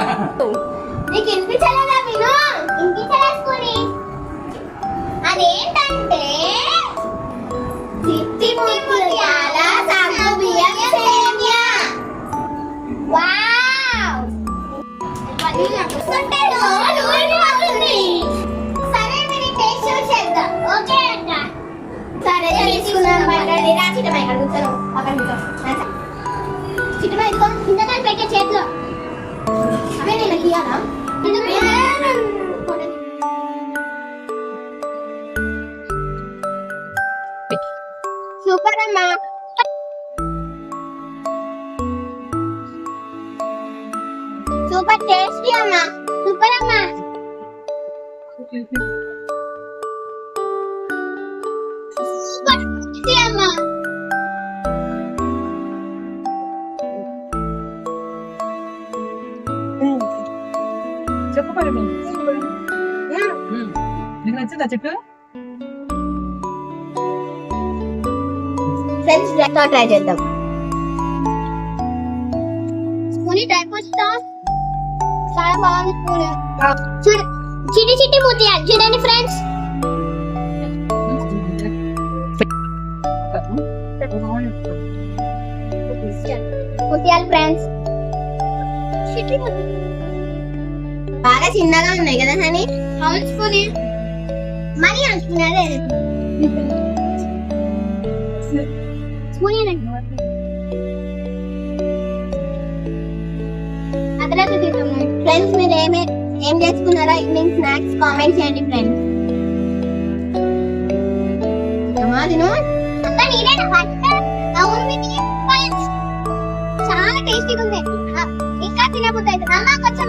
నీకు వినిపించలేదా విను? వినిపించలేసుకుని అదేంటంటే చిట్టి ముత్యాల సగ్గు బియ్యం సేమియా. వావ్! చూస్తుంటే నోరు ఊరిపోతుంది. సరే మీరు టేస్ట్ చూసేద్దాం ఓకే అక్క? సరే తీసుకున్నాను పట్టండి రా. చిట్టమై ఇక్కడ కూర్చోను పక్కన కూర్చో చిట్టమై ఇదిగో కిందకాలు పెట్టే చేతిలో. అవే నేను ఇయ్యాలా సూపర్ అమ్మా. సూపర్ టేస్టీ అమ్మా. సూపర్ అమ్మా. చెప్పు మరి నీకు నచ్చిందా చెప్పు ఫ్రెండ్స్తో ట్రై చేద్దాం స్పూన్ ట్రై చేస్తా చాలా బాగుంది స్పూన్ చూడు చిటి చిటి ముత్యాలు చూడండి ఫ్రెండ్స్ ముత్యాలు ఫ్రెండ్స్ చిటి ముత్యాలు బాగా చిన్నగా ఉన్నాయి కదా హనీ? అవును స్పూన్ మనీ అనుకున్నారే స్పూన్ ఫ్రెండ్స్ మీరు ఏమే ఏం చేసుకున్నారో ఈవినింగ్ స్నాక్స్ కామెంట్ చేయండి ఫ్రెండ్స్ చాలా టేస్టీగా ఉంది. ఇంకా తినబుద్ధి అమ్మ కొంచెం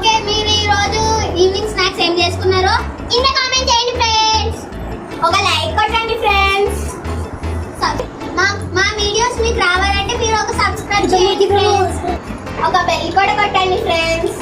ఓకే మీరు ఈ రోజు ఈవినింగ్ స్నాక్స్ ఏం చేసుకున్నారో కింద కామెంట్ చేయండి ఫ్రెండ్స్ ఒక లైక్ కొట్టండి ఫ్రెండ్స్ మా మా వీడియోస్ మీకు రావాలంటే మీరు ఒక సబ్స్క్రైబ్ చేయండి ఫ్రెండ్స్ ఒక బెల్ కూడా కొట్టండి ఫ్రెండ్స్